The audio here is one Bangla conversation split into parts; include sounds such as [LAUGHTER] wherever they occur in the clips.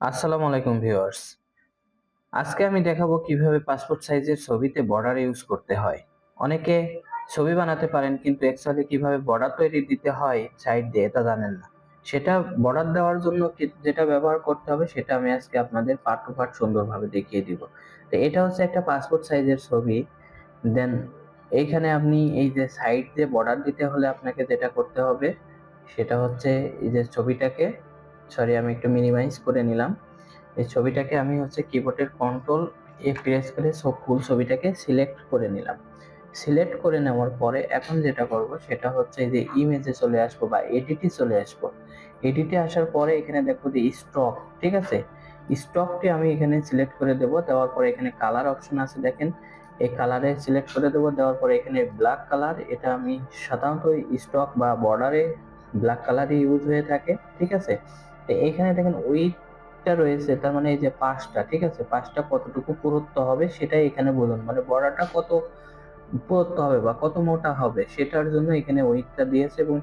আসসালামু আলাইকুম ভিউয়ার্স। আজকে আমি দেখাবো কীভাবে পাসপোর্ট সাইজের ছবিতে বর্ডার ইউজ করতে হয়। অনেকে ছবি বানাতে পারেন, কিন্তু অ্যাকচুয়ালি কীভাবে বর্ডার তৈরি দিতে হয় সাইড দিয়ে তা জানেন না। সেটা বর্ডার দেওয়ার জন্য যেটা ব্যবহার করতে হবে, সেটা আমি আজকে আপনাদের পার্ট টু পার্ট সুন্দরভাবে দেখিয়ে দিব। তো এটা হচ্ছে একটা পাসপোর্ট সাইজের ছবি। দেন এইখানে আপনি এই যে সাইড দিয়ে বর্ডার দিতে হলে আপনাকে যেটা করতে হবে, সেটা হচ্ছে এই যে ছবিটাকে সরি আমি একটু মিনিমাইজ করে নিলাম। এই ছবিটাকে আমি হচ্ছে কিবোর্ডের কন্ট্রোল এ প্রেস করে সব ফুল ছবিটাকে সিলেক্ট করে নিলাম। সিলেক্ট করে নেওয়ার পরে এখন যেটা করব সেটা হচ্ছে যে ইমেজে চলে আসব বা এডিটে চলে আসব। এডিটে আসার পরে এখানে দেখো যে স্টক ঠিক আছে? স্টকটি আমি এখানে সিলেক্ট করে দেব, দেওয়ার পরে এখানে কালার অপশন আছে দেখেন। এই কালারে সিলেক্ট করে দেবো, দেওয়ার পরে এখানে ব্ল্যাক কালার এটা আমি সাধারণত স্টক বা বর্ডারে ব্ল্যাক কালারই ইউজ হয়ে থাকে, ঠিক আছে? তো এইখানে দেখেন ওইটা রয়েছে, তার মানে এই যে পাঁচটা, ঠিক আছে? পাঁচটা কতটুকু পুরুত্ব হবে সেটাই এখানে বলুন। মানে বর্ডারটা কত পুরুত্ব হবে বা কত মোটা হবে সেটার জন্য এখানে ওয়েটটা দিয়েছে এবং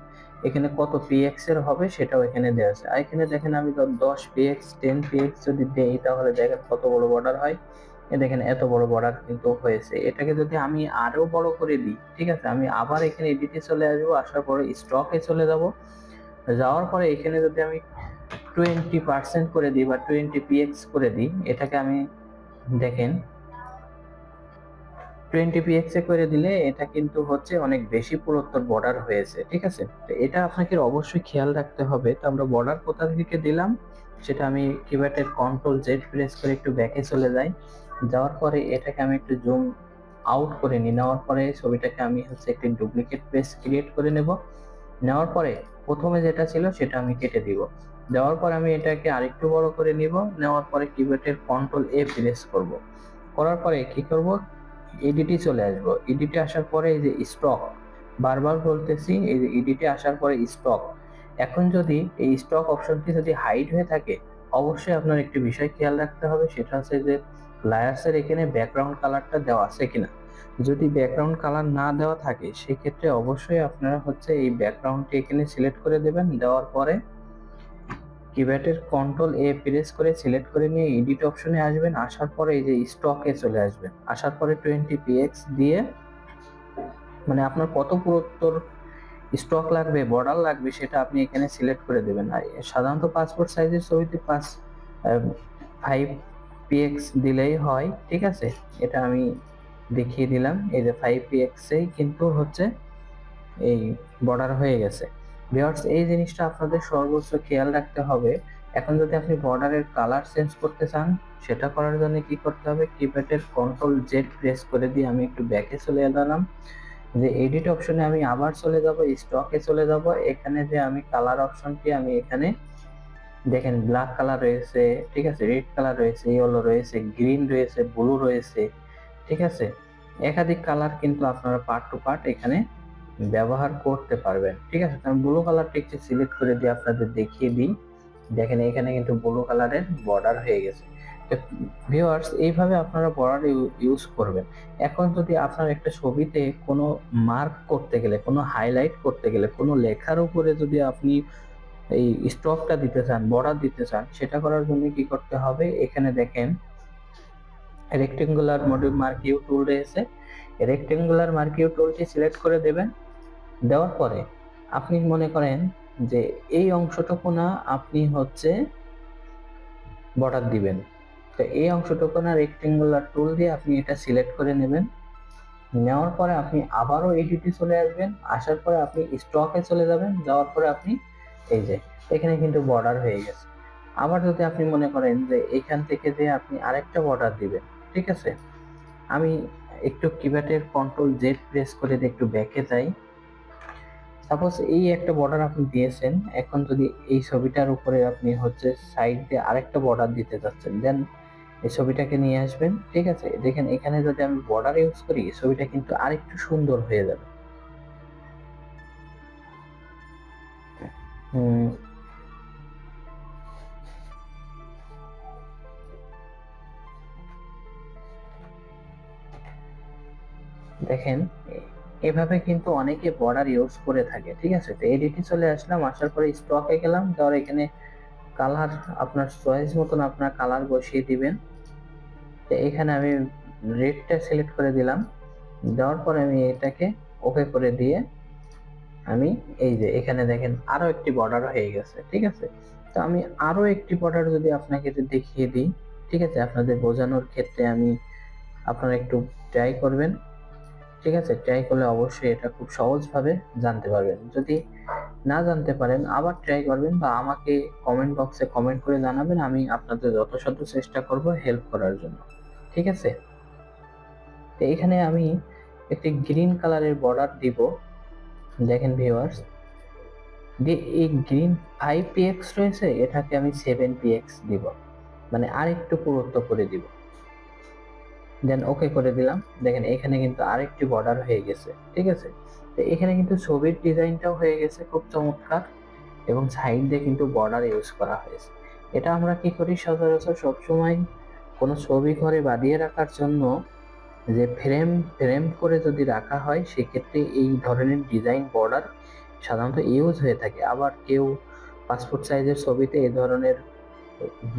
এখানে কত পিএক্স এর হবে সেটাও এখানে দেওয়া আছে। আর এখানে দেখেন আমি দশ পিএক্স টেন পিএক্স যদি দেই তাহলে দেখেন কত বড় বর্ডার হয়। এ দেখেন এত বড় বর্ডার কিন্তু হয়েছে। এটাকে যদি আমি আরও বড় করে দিই, ঠিক আছে? আমি আবার এখানে এডিটে চলে আসব, আসার পরে স্টকে চলে যাব। যাওয়ার পরে এখানে যদি আমি টোয়েন্টি পার্সেন্ট করে দিই বা টোয়েন্টি পিএক্স করে দিই, এটাকে আমি দেখেন টোয়েন্টি পিএক্স করে দিলে এটা কিন্তু হচ্ছে অনেক বেশি পুরুত্বর বর্ডার হয়েছে, ঠিক আছে? তো এটা আপনাকে অবশ্যই খেয়াল রাখতে হবে। তো আমরা বর্ডার কোথা থেকে দিলাম, সেটা আমি কিবোর্ডের কন্ট্রোল জেড প্রেস করে একটু ব্যাকে চলে যাই। যাওয়ার পরে এটাকে আমি একটু জুম আউট করে নিই। নেওয়ার পরে ছবিটাকে আমি হচ্ছে একটি ডুপ্লিকেট পেজ ক্রিয়েট করে নেব। নেওয়ার পরে প্রথমে যেটা ছিল সেটা আমি কেটে দিব। দেওয়ার পর আমি এটাকে আরেকটু বড় করে নিব। নেওয়ার পরে কিবোর্ডের কন্ট্রোল এ প্রেস করব। করার পরে কি করব? এডিটে চলে আসব। এডিটে আসার পরে এই যে স্টক বারবার বলতেছি এই যে এডিটে আসার পরে স্টক এখন যদি এই স্টক অপশনটি যদি হাইড হয়ে থাকে, অবশ্যই আপনার একটি বিষয় খেয়াল রাখতে হবে, সেটা হচ্ছে যে লায়ার্সের এখানে ব্যাকগ্রাউন্ড কালারটা দেওয়া আছে কিনা। যদি ব্যাকগ্রাউন্ড কালার না দেওয়া থাকে, সেক্ষেত্রে অবশ্যই আপনারা হচ্ছে এই ব্যাকগ্রাউন্ডটি এখানে সিলেক্ট করে দেবেন। দেওয়ার পরে কিবোর্ডের কন্ট্রোল এ প্রেস করে সিলেক্ট করে নিয়ে এডিট অপশনে আসবেন। আসার পরে এই যে স্টকে চলে আসবেন। আসার পরে টোয়েন্টি পিএক্স দিয়ে মানে আপনার কত পুরুত্বর স্টক লাগবে বর্ডার লাগবে সেটা আপনি এখানে সিলেক্ট করে দেবেন। আর সাধারণত পাসপোর্ট সাইজের ছবিতে পাঁচ ফাইভ পিএক্স দিলেই হয়, ঠিক আছে? এটা আমি দেখিয়ে দিলাম। এই যে ফাইভ পিএক্সেই কিন্তু হচ্ছে এই বর্ডার হয়ে গেছে। ভিউয়ার্স এই জিনিসটা আপনাদের সর্বোচ্চ খেয়াল রাখতে হবে। এখন যদি আপনি বর্ডারের কালার চেঞ্জ করতে চান, সেটা করার জন্য কি করতে হবে? কিপ্যাডের কন্ট্রোল জেড প্রেস করে দিয়ে আমি একটু ব্যাকে চলে এলাম। যে এডিট অপশনে আমি আবার চলে যাব স্টকে চলে যাব। এখানে যে আমি কালার অপশনটি আমি এখানে দেখেন ব্ল্যাক কালার রয়েছে, ঠিক আছে? রেড কালার রয়েছে ইয়েলো রয়েছে গ্রিন রয়েছে ব্লু রয়েছে, ঠিক আছে? একাধিক কালার কিন্তু আপনারা পার্ট টু পার্ট এখানে ব্যবহার করতে পারবেন। ঠিক আছে? আমি ব্লু কালারটা একটু সিলেক্ট করে দিয়ে আপনাদের দেখিয়ে দিই। দেখেন এখানে কিন্তু ব্লু কালারের বর্ডার হয়ে গেছে। ভিউয়ার্স এইভাবে আপনারা বর্ডার ইউজ করবেন। এখন যদি আপনার একটা ছবিতে কোনো মার্ক করতে গেলে, কোনো হাইলাইট করতে গেলে, কোনো লেখার উপরে যদি আপনি এই স্টকটা দিতে চান বর্ডার দিতে চান, সেটা করার জন্য কি করতে হবে? এখানে দেখেন রেক্টেঙ্গুলার মডিউল মার্কিউ টুল রয়েছে। রেক্টেঙ্গুলার মার্কিউ টুলটি সিলেক্ট করে দেবেন। দেওয়ার পরে আপনি মনে করেন যে এই অংশটুকু না আপনি হচ্ছে বর্ডার দিবেন। তো এই অংশটুকু না রেক্টেঙ্গুলার টুল দিয়ে আপনি এটা সিলেক্ট করে নেবেন। নেওয়ার পরে আপনি আবারও এডিটে চলে আসবেন। আসার পরে আপনি স্টকে চলে যাবেন। যাওয়ার পরে আপনি এই যে, এখানে কিন্তু বর্ডার হয়ে গেছে। আবার যদি আপনি মনে করেন যে এখান থেকে যে আপনি আরেকটা বর্ডার দিবেন, ঠিক আছে? আমি একটু কিবোর্ডের কন্ট্রোল জেড প্রেস করে একটু ব্যাকে যাই। সাপোজ এই একটা বর্ডার আপনি দিয়েছেন, এখন যদি এই ছবিটার উপরে আপনি হচ্ছে সাইড আরেকটা বর্ডার দিতে চাচ্ছেন দেন এই ছবিটাকে নিয়ে আসবেন, ঠিক আছে? দেখেন, এখানে যদি আমি বর্ডার ইউজ করি ছবিটা কিন্তু আরেকটু সুন্দর হয়ে যাবে। দেখেন এভাবে কিন্তু অনেকে বর্ডার ইউজ করে থাকে, ঠিক আছে? তো এডিটে চলে আসলাম, আসার পরে স্টকে গেলাম, ধর এখানে কালার আপনার চয়েস মতন আপনার কালার বসিয়ে দিবেন। তো এখানে আমি রেডটা সিলেক্ট করে দিলাম, দেওয়ার পরে আমি এটাকে ওকে করে দিয়ে আমি এই যে এখানে দেখেন আরও একটি বর্ডার হয়ে গেছে, ঠিক আছে? তো আমি আরও একটি বর্ডার যদি আপনাকে দেখিয়ে দিই, ঠিক আছে? আপনাদের বোঝানোর ক্ষেত্রে আমি আপনারা একটু ট্রাই করবেন। ঠিক আছে? ট্রাই করলে অবশ্যই এটা খুব সহজভাবে জানতে পারবেন। যদি না জানতে পারেন, আবার ট্রাই করবেন বা আমাকে কমেন্ট বক্সে কমেন্ট করে জানাবেন, আমি আপনাদের যথাসাধ্য চেষ্টা করব হেল্প করার জন্য। ঠিক আছে? তো এখানে আমি একটি গ্রিন কালারের বর্ডার দিব। দেখেন ভিউয়ার্স যে এই গ্রিন ফাইভ পিএক্স রয়েছে, এটাকে আমি সেভেন পিএক্স দিব। মানে আর একটু পুরুত্ব করে দিব। দেন ওকে করে দিলাম। দেখেন এখানে কিন্তু আরেকটি বর্ডার হয়ে গেছে, ঠিক আছে? তো এখানে কিন্তু ছবির ডিজাইনটাও হয়ে গেছে খুব চমৎকার এবং সাইড দিয়ে কিন্তু বর্ডার ইউজ করা হয়েছে। এটা আমরা কি করি? সচরাচর সবসময় কোনো ছবি ঘরে বাঁধিয়ে রাখার জন্য যে ফ্রেম ফ্রেম করে যদি রাখা হয়, সেক্ষেত্রে এই ধরনের ডিজাইন বর্ডার সাধারণত ইউজ হয়ে থাকে। আবার কেউ পাসপোর্ট সাইজের ছবিতে এ ধরনের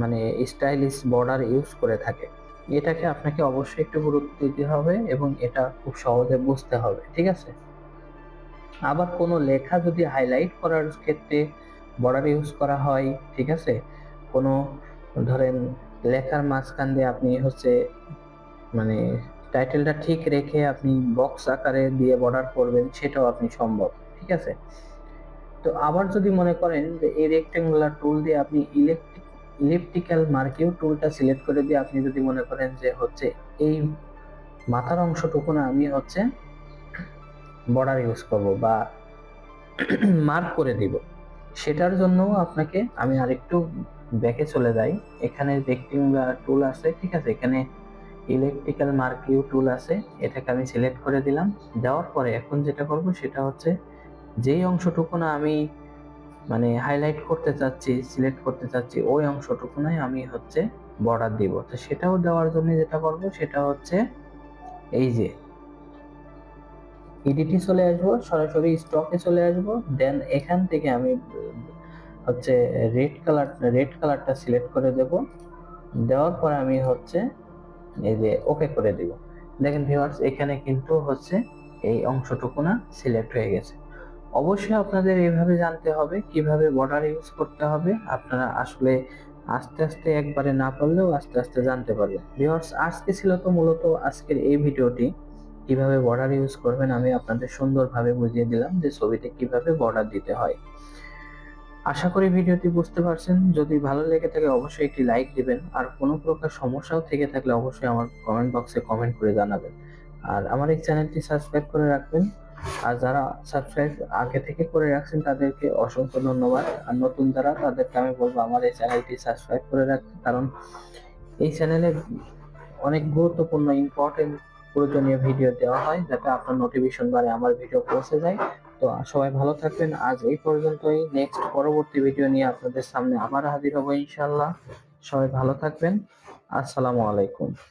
মানে স্টাইলিশ বর্ডার ইউজ করে থাকে। এটাকে আপনাকে অবশ্যই একটু গুরুত্ব দিতে হবে এবং এটা খুব সহজে বুঝতে হবে, ঠিক আছে? আবার কোনো লেখা যদি হাইলাইট করার ক্ষেত্রে বর্ডার ইউজ করা হয়, ঠিক আছে? কোনো ধরেন লেখার মাঝখান দিয়ে আপনি হচ্ছে মানে টাইটেলটা ঠিক রেখে আপনি বক্স আকারে দিয়ে বর্ডার করবেন, সেটাও আপনি সম্ভব, ঠিক আছে? তো আবার যদি মনে করেন যে এই রেক্টেঙ্গুলার টুল দিয়ে আপনি ইলেকট্রিক ইলেকট্রিক্যাল মার্কিউ টুলটা সিলেক্ট করে দিয়ে আপনি যদি মনে করেন যে হচ্ছে এই মাথার অংশটুকু না আমি হচ্ছে বর্ডার ইউজ করব বা [CLEARS THROAT] মার্ক করে দিব। সেটার জন্য আপনাকে আমি আরেকটু ব্যাকে চলে যাই। এখানে রেক্টেঙ্গুলার টুল আছে, ঠিক আছে? এখানে ইলেকট্রিক্যাল মার্কিউ টুল আছে, এটাকে আমি সিলেক্ট করে দিলাম। দেওয়ার পরে এখন যেটা করব সেটা হচ্ছে যেই অংশটুকু না আমি মানে হাইলাইট করতে চাচ্ছি সিলেক্ট করতে চাচ্ছি, ওই অংশটুকুনাই আমি হচ্ছে বর্ডার দিব। তো সেটাও দেওয়ার জন্য যেটা করব, সেটা হচ্ছে এই যে ইডিটি চলে আসব, সরাসরি স্টকে চলে আসব দেন এখান থেকে আমি হচ্ছে রেড কালার রেড কালারটা সিলেক্ট করে দেব। দেওয়ার পর আমি হচ্ছে এই যে ওকে করে দিব। দেখেন ভিউয়ার্স এখানে কিন্তু হচ্ছে এই অংশটুকু না সিলেক্ট হয়ে গেছে। অবশ্যই আপনাদের এইভাবে জানতে হবে, কীভাবে বর্ডার ইউজ করতে হবে। আপনারা আসলে আস্তে আস্তে একবারে না পারলেও আস্তে আস্তে জানতে পারবেন। ভিউয়ার্স আজকে ছিল তো মূলত আজকের এই ভিডিওটি। কীভাবে বর্ডার ইউজ করবেন আমি আপনাদের সুন্দরভাবে বুঝিয়ে দিলাম যে ছবিতে কীভাবে বর্ডার দিতে হয়। আশা করি ভিডিওটি বুঝতে পারছেন। যদি ভালো লেগে থাকে অবশ্যই একটি লাইক দিবেন। আর কোনো প্রকার সমস্যাও থেকে থাকলে অবশ্যই আমার কমেন্ট বক্সে কমেন্ট করে জানাবেন। আর আমার এই চ্যানেলটি সাবস্ক্রাইব করে রাখবেন। আর যারা সাবস্ক্রাইব আগে থেকে করে রাখছেন তাদেরকে অসংখ্য ধন্যবাদ। আর নতুন যারা, তাদেরকে আমি বলব আমার এই চ্যানেলটি সাবস্ক্রাইব করে রাখতে। কারণ এই চ্যানেলে অনেক গুরুত্বপূর্ণ ইম্পর্টেন্ট প্রয়োজনীয় ভিডিও দেওয়া হয় যাতে আপনার নোটিফিকেশন বারে আমার ভিডিও পৌঁছে যায়। তো সবাই ভালো থাকবেন। আজ এই পর্যন্তই। নেক্সট পরবর্তী ভিডিও নিয়ে আপনাদের সামনে আবার হাজির হব ইনশাল্লাহ সবাই ভালো থাকবেন। আসসালামু আলাইকুম।